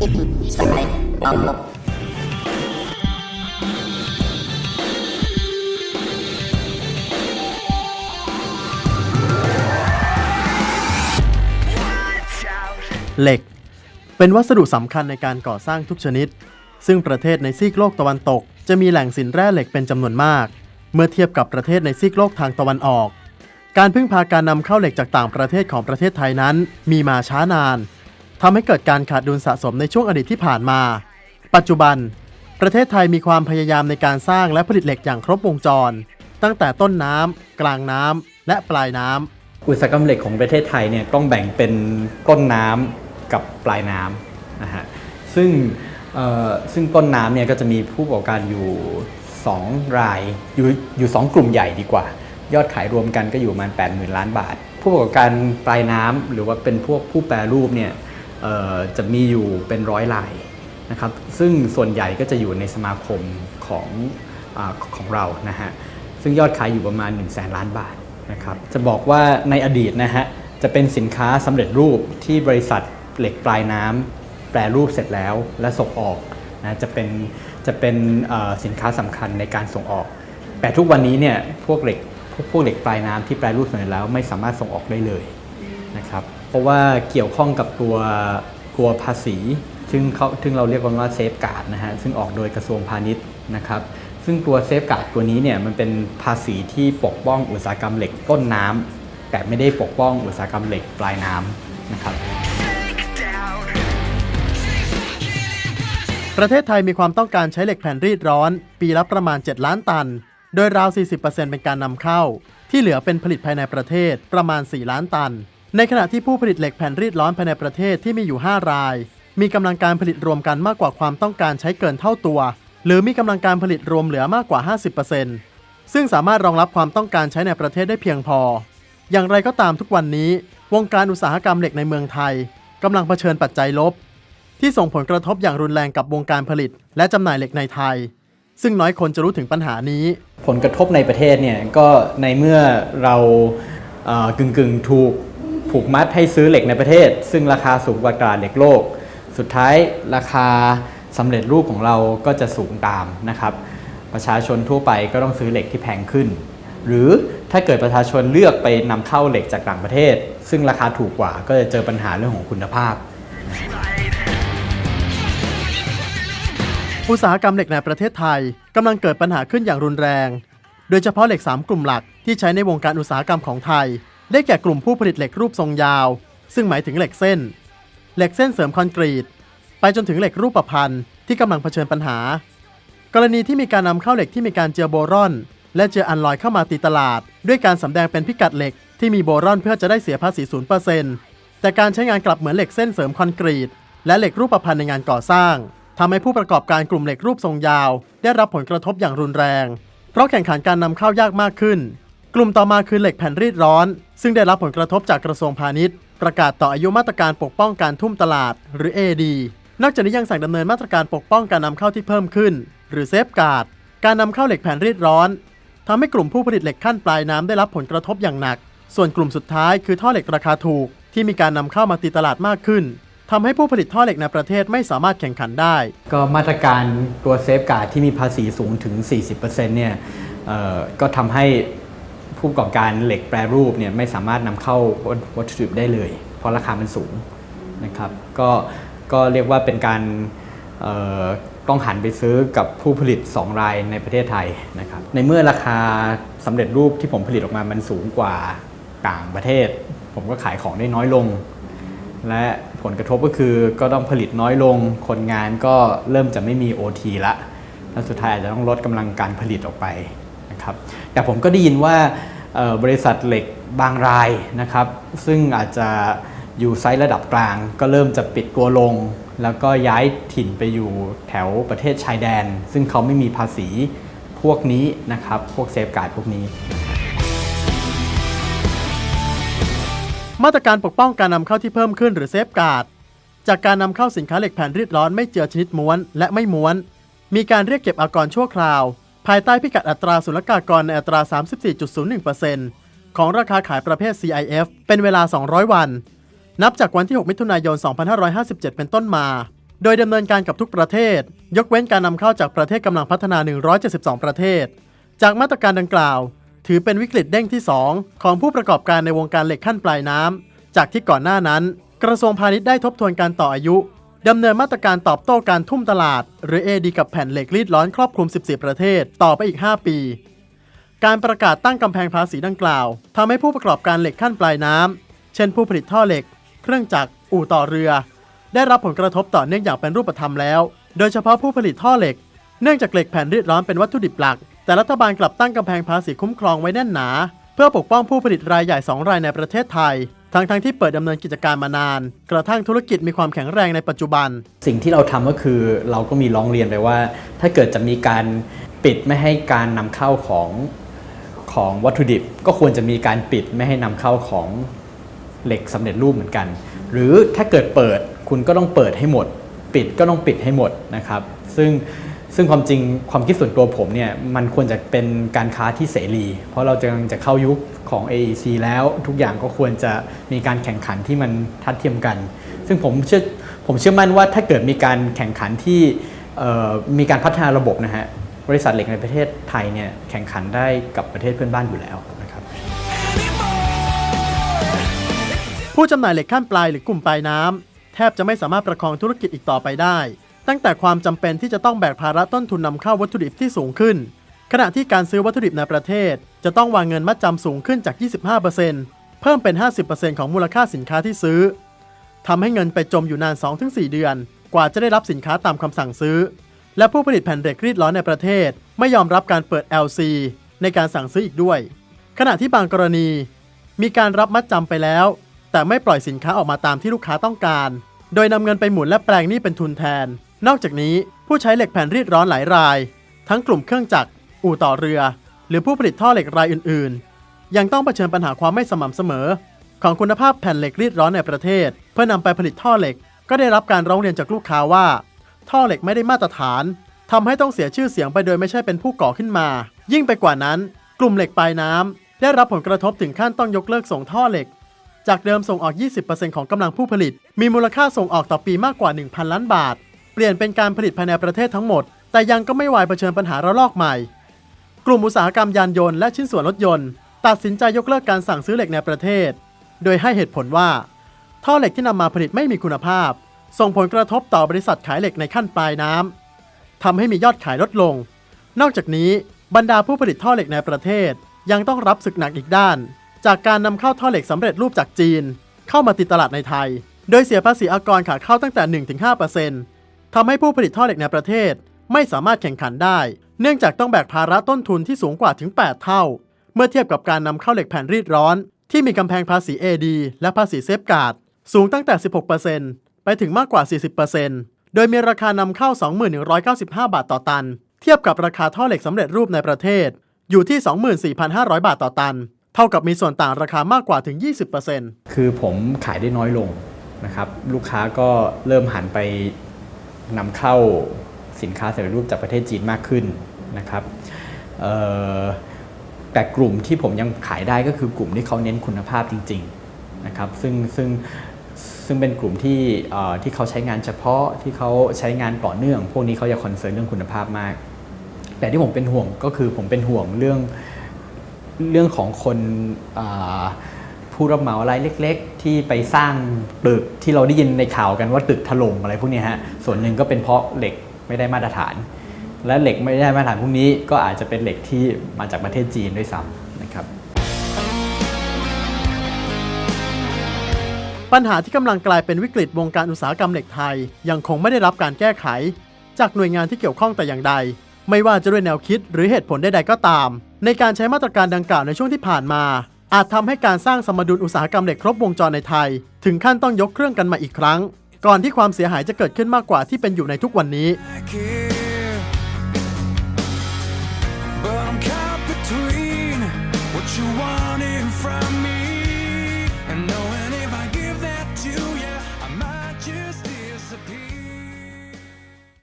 เหล็ก เป็นวัสดุสำคัญในการก่อสร้างทุกชนิด ซึ่งประเทศในซีกโลกตะวันตก จะมีแหล่งสินแร่เหล็กเป็นจำนวนมาก เมื่อเทียบกับประเทศในซีกโลกทางตะวันออก การพึ่งพาการนำเข้าเหล็กจากต่างประเทศของประเทศไทยนั้น มีมาช้านาน ทำให้เกิดการขาดดุลสะสมในช่วงอดีตที่ผ่านมา ปัจจุบัน ประเทศไทยมีความพยายามในการสร้างและผลิตเหล็กอย่างครบวงจร ตั้งแต่ต้นน้ำกลางน้ำและปลายน้ำอุตสาหกรรมเหล็กของประเทศไทยเนี่ยต้องแบ่งเป็นต้นน้ำกับปลายน้ำนะฮะซึ่งเอ่อซึ่งต้นน้ำเนี่ยก็จะมีผู้ประกอบการอยู่ 2 รายอยู่อยู่2กลุ่มใหญ่ดีกว่า ยอดขายรวมกันก็อยู่ประมาณ 8 0,000 ล้านบาท ผู้ประกอบการปลายน้ำหรือว่าเป็นพวกผู้แปรรูปเนี่ย จะมีอยู่เป็นร้อยรายนะครับซึ่งส่วนใหญ่ก็จะอยู่ในสมาคมของอของเรานะฮะซึ่งยอดขายอยู่ประมาณ 1 0 0 0 0แล้านบาทนะครับจะบอกว่าในอดีตนะฮะจะเป็นสินค้าสำเร็จรูปที่บริษัทเหล็กปลายน้ำแปรรูปเสร็จแล้วและส่งออกนะจะเป็นจะเป็นสินค้าสำคัญในการส่งออก แต่ทุกวันนี้เนี่ยพวกเหล็กพวกพวกเหล็กปลายน้ำที่แปรรูปเสร็จแล้วไม่สามารถส่งออกได้เลยนะครับ เพราะว่าเกี่ยวข้องกับตัวตัวภาษี ซึ่งเขาซึ่งเราเรียกว่าเซฟการ์ดนะฮะซึ่งออกโดยกระทรวงพาณิชย์นะครับซึ่งตัวเซฟการ์ดตัวนี้เนี่ยมันเป็นภาษีที่ปกป้องอุตสาหกรรมเหล็กต้นน้ำแต่ไม่ได้ปกป้องอุตสาหกรรมเหล็กปลายน้ำนะครับประเทศไทยมีความต้องการใช้เหล็กแผ่นรีดร้อน ปีละประมาณ 7 ล้านตัน โดยราว 40%เป็นการนำเข้า ที่เหลือเป็นผลิตภายในประเทศประมาณ 4 ล้านตัน ในขณะที่ผู้ผลิตเหล็กแผ่นรีดร้อนภายในประเทศที่มีอยู่ 5 ราย มีกำลังการผลิตรวมกันมากกว่าความต้องการใช้เกินเท่าตัว หรือมีกำลังการผลิตรวมเหลือมากกว่า 50%ซึ่งสามารถรองรับความต้องการใช้ในประเทศได้เพียงพอ อย่างไรก็ตามทุกวันนี้ วงการอุตสาหกรรมเหล็กในเมืองไทยกำลังเผชิญปัจจัยลบ ที่ส่งผลกระทบอย่างรุนแรงกับวงการผลิต และจำหน่ายเหล็กในไทย ซึ่งน้อยคนจะรู้ถึงปัญหานี้ ผลกระทบในประเทศเนี่ยก็ในเมื่อเราเอ่อกึ่งกึ่งๆถูก ผูกมัดให้ซื้อเหล็กในประเทศ ซึ่งราคาสูงกว่าตลาดเหล็กโลก สุดท้ายราคาสำเร็จรูปของเราก็จะสูงตามนะครับ ประชาชนทั่วไปก็ต้องซื้อเหล็กที่แพงขึ้น หรือถ้าเกิดประชาชนเลือกไปนำเข้าเหล็กจากต่างประเทศ ซึ่งราคาถูกกว่าก็จะเจอปัญหาเรื่องของคุณภาพ อุตสาหกรรมเหล็กในประเทศไทยกำลังเกิดปัญหาขึ้นอย่างรุนแรง โดยเฉพาะเหล็ก 3 กลุ่มหลักที่ใช้ในวงการอุตสาหกรรมของไทย ได้แก่กลุ่มผู้ผลิตเหล็กรูปทรงยาว ซึ่งหมายถึงเหล็กเส้น เหล็กเส้นเสริมคอนกรีต ไปจนถึงเหล็กรูปประพันธ์ที่กำลังเผชิญปัญหา กรณีที่มีการนำเข้าเหล็กที่มีการเจือโบรอน และเจืออัลลอยเข้ามาตีตลาด ด้วยการสำแดงเป็นพิกัดเหล็กที่มีโบรอนเพื่อจะได้เสียภาษี0%แต่การใช้งานกลับเหมือนเหล็กเส้นเสริมคอนกรีต และเหล็กรูปประพันธ์ในงานก่อสร้างทำให้ผู้ประกอบการกลุ่มเหล็กรูปทรงยาว ได้รับผลกระทบอย่างรุนแรง เพราะแข่งขันการนำเข้ายากมากขึ้น กลุ่มต่อมาคือเหล็กแผ่นรีดร้อน ซึ่งได้รับผลกระทบจากกระทรวงพาณิชย์ ประกาศต่ออายุมาตรการปกป้องการทุ่มตลาด หรือ AD นอกจากนี้ยังสั่งดำเนินมาตรการปกป้องการนำเข้าที่เพิ่มขึ้น หรือเซฟการ์ดการนำเข้าเหล็กแผ่นรีดร้อนทำให้กลุ่มผู้ผลิตเหล็กขั้นปลายน้ำได้รับผลกระทบอย่างหนัก ส่วนกลุ่มสุดท้ายคือท่อเหล็กราคาถูก ที่มีการนำเข้ามาตีตลาดมากขึ้นทำให้ผู้ผลิตท่อเหล็กในประเทศไม่สามารถแข่งขันได้ ก็มาตรการตัวเซฟการ์ดที่มีภาษีสูงถึง 40%เนี่ยเอ่อก็ทำให้ ผู้ประกอบการเหล็กแปรรูปเนี่ยไม่สามารถนำเข้าวัตถุดิบได้เลย เพราะราคามันสูงนะครับก็ก็เรียกว่าเป็นการต้องหันไปซื้อกับผู้ผลิต 2 รายในประเทศไทยนะครับในเมื่อราคาสำเร็จรูปที่ผมผลิตออกมามันสูงกว่าต่างประเทศ ผมก็ขายของได้น้อยลง และผลกระทบก็คือก็ต้องผลิตน้อยลง คนงานก็เริ่มจะไม่มี OT ละแล้วสุดท้ายอาจจะต้องลดกำลังการผลิตออกไปนะครับแต่ผมก็ได้ยินว่า บริษัทเหล็กบางรายนะครับ ซึ่งอาจจะอยู่ไซส์ระดับกลาง ก็เริ่มจะปิดตัวลง แล้วก็ย้ายถิ่นไปอยู่แถวประเทศชายแดน ซึ่งเขาไม่มีภาษีพวกนี้นะครับ พวกเซฟการ์ดพวกนี้ มาตรการปกป้องการนำเข้าที่เพิ่มขึ้นหรือเซฟการ์ดจากการนำเข้าสินค้าเหล็กแผ่นรีดร้อนไม่เจือชนิดม้วนและไม่ม้วน มีการเรียกเก็บอากรชั่วคราว ภายใต้พิกัดอัตราศุลกากรในอัตรา 34.01%ของราคาขายประเภท CIF เป็นเวลา 200 วัน นับจากวันที่ 6 มิถุนายน 2557 เป็นต้นมา โดยดำเนินการกับทุกประเทศ ยกเว้นการนำเข้าจากประเทศกำลังพัฒนา 172 ประเทศ จากมาตรการดังกล่าว ถือเป็นวิกฤตเด้งที่ 2 ของผู้ประกอบการในวงการเหล็กขั้นปลายน้ำจากที่ก่อนหน้านั้น กระทรวงพาณิชย์ได้ทบทวนการต่ออายุ ดำเนินมาตรการตอบโต้การทุ่มตลาด หรือ AD กับแผ่นเหล็กรีดร้อนครอบคลุม 14 ประเทศ ต่อไปอีก 5 ปี การประกาศตั้งกำแพงภาษีดังกล่าวทำให้ผู้ประกอบการเหล็กขั้นปลายน้ำ เช่นผู้ผลิตท่อเหล็ก เครื่องจักร อู่ต่อเรือ ได้รับผลกระทบต่อเนื่องอย่างเป็นรูปธรรมแล้ว โดยเฉพาะผู้ผลิตท่อเหล็ก เนื่องจากเหล็กแผ่นรีดร้อนเป็นวัตถุดิบหลัก แต่รัฐบาลกลับตั้งกำแพงภาษีคุ้มครองไว้แน่นหนา เพื่อปกป้องผู้ผลิตรายใหญ่ 2 รายในประเทศไทย ทั้งๆทที่เปิดดำเนินกิจการมานาน กระทั่งธุรกิจมีความแข็งแรงในปัจจุบัน สิ่งที่เราทำก็คือเราก็มีร้องเรียนไปว่า ถ้าเกิดจะมีการปิดไม่ให้การนำเข้าของของวัตถุดิบ ก็ควรจะมีการปิดไม่ให้นำเข้าของเหล็กสำเร็จรูปเหมือนกัน หรือถ้าเกิดเปิดคุณก็ต้องเปิดให้หมด ปิดก็ต้องปิดให้หมดนะครับ ซึ่ง ซึ่งความจริงความคิดส่วนตัวผมเนี่ยมันควรจะเป็นการค้าที่เสรี เพราะเราจะกำลังจะเข้ายุคของ AEC แล้วทุกอย่างก็ควรจะมีการแข่งขันที่มันทัดเทียมกัน ซึ่งผมเชื่อผมเชื่อมั่นว่าถ้าเกิดมีการแข่งขันที่มีการพัฒนาระบบนะฮะบริษัทเหล็กในประเทศไทยเนี่ยแข่งขันได้กับประเทศเพื่อนบ้านอยู่แล้วนะครับผู้จำหน่ายเหล็กขั้นปลายหรือกลุ่มปลายน้ำแทบจะไม่สามารถประคองธุรกิจอีกต่อไปได้ ตั้งแต่ความจำเป็นที่จะต้องแบกภาระต้นทุนนำเข้าวัตถุดิบที่สูงขึ้น ขณะที่การซื้อวัตถุดิบในประเทศ จะต้องวางเงินมัดจำสูงขึ้นจาก 25%เพิ่มเป็น 50%ของมูลค่าสินค้าที่ซื้อทำให้เงินไปจมอยู่นาน 2-4 เดือน กว่าจะได้รับสินค้าตามคำสั่งซื้อ และผู้ผลิตแผ่นเหล็กรีดร้อนในประเทศ ไม่ยอมรับการเปิด LC ในการสั่งซื้ออีกด้วย ขณะที่บางกรณี มีการรับมัดจำไปแล้ว แต่ไม่ปล่อยสินค้าออกมาตามที่ลูกค้าต้องการ โดยนำเงินไปหมุนและแปลงหนี้เป็นทุนแทน นอกจากนี้ผู้ใช้เหล็กแผ่นรีดร้อนหลายราย ทั้งกลุ่มเครื่องจักร อู่ต่อเรือ หรือผู้ผลิตท่อเหล็กรายอื่น ๆ ยังต้องเผชิญปัญหาความไม่สม่ำเสมอ ของคุณภาพแผ่นเหล็กรีดร้อนในประเทศ เพื่อนำไปผลิตท่อเหล็ก ก็ได้รับการร้องเรียนจากลูกค้าว่า ท่อเหล็กไม่ได้มาตรฐานทำให้ต้องเสียชื่อเสียงไปโดยไม่ใช่เป็นผู้ก่อขึ้นมา ยิ่งไปกว่านั้น กลุ่มเหล็กปลายน้ำได้รับผลกระทบถึงขั้นต้องยกเลิกส่งท่อเหล็ก จากเดิมส่งออก 20%ของกำลังผู้ผลิต มีมูลค่าส่งออกต่อปีมากกว่า 1,000 ล้านบาท เปลี่ยนเป็นการผลิตภายในประเทศทั้งหมด แต่ยังก็ไม่วายเผชิญปัญหาระลอกใหม่ กลุ่มอุตสาหกรรมยานยนต์และชิ้นส่วนรถยนต์ ตัดสินใจยกเลิกการสั่งซื้อเหล็กในประเทศ โดยให้เหตุผลว่า ท่อเหล็กที่นำมาผลิตไม่มีคุณภาพ ส่งผลกระทบต่อบริษัทขายเหล็กในขั้นปลายน้ำทำให้มียอดขายลดลง นอกจากนี้บรรดาผู้ผลิตท่อเหล็กในประเทศ ยังต้องรับศึกหนักอีกด้าน จากการนำเข้าท่อเหล็กสำเร็จรูปจากจีน เข้ามาติดตลาดในไทย โดยเสียภาษีอากรขาเข้าตั้งแต่ 1-5% ทำให้ผู้ผลิตท่อเหล็กในประเทศ ไม่สามารถแข่งขันได้ เนื่องจากต้องแบกภาระต้นทุนที่สูงกว่าถึง 8 เท่า เมื่อเทียบกับการนำเข้าเหล็กแผ่นรีดร้อน ที่มีกำแพงภาษี AD และภาษีเซฟการ์ดสูงตั้งแต่ 16%ไปถึงมากกว่า 40%โดยมีราคานำเข้า 2195 บาทต่อตัน เทียบกับราคาท่อเหล็กสำเร็จรูปในประเทศ อยู่ที่ 24,500 บาทต่อตัน เท่ากับมีส่วนต่างราคามากกว่าถึง 20%คือผมขายได้น้อยลงนะครับ ลูกค้าก็เริ่มหันไป นำเข้าสินค้าสำเร็จรูปจากประเทศจีนมากขึ้นนะครับแต่กลุ่มที่ผมยังขายได้ก็คือกลุ่มที่เขาเน้นคุณภาพจริงๆนะครับซึ่งซึ่งซึ่งเป็นกลุ่มที่ที่เขาใช้งานเฉพาะที่เขาใช้งานต่อเนื่อง พวกนี้เขาจะคอนเซิร์นเรื่องคุณภาพมาก แต่ที่ผมเป็นห่วงก็คือผมเป็นห่วงเรื่องเรื่องของคนอ่า ผู้รับเหมารายเล็ก ๆ ที่ไปสร้างตึกที่เราได้ยินในข่าวกันว่าตึกถล่มอะไรพวกนี้ฮะส่วนหนึ่งก็เป็นเพราะเหล็กไม่ได้มาตรฐาน และเหล็กไม่ได้มาตรฐานพวกนี้ก็อาจจะเป็นเหล็กที่มาจากประเทศจีนด้วยซ้ำนะครับปัญหาที่กำลังกลายเป็นวิกฤตวงการอุตสาหกรรมเหล็กไทย ยังคงไม่ได้รับการแก้ไข จากหน่วยงานที่เกี่ยวข้องแต่อย่างใด ไม่ว่าจะด้วยแนวคิดหรือเหตุผลใดๆก็ตาม ในการใช้มาตรการดังกล่าวในช่วงที่ผ่านมา อาจทำให้การสร้างสมดุลอุตสาหกรรมเหล็กครบวงจรในไทย ถึงขั้นต้องยกเครื่องกันมาอีกครั้ง ก่อนที่ความเสียหายจะเกิดขึ้นมากกว่าที่เป็นอยู่ในทุกวันนี้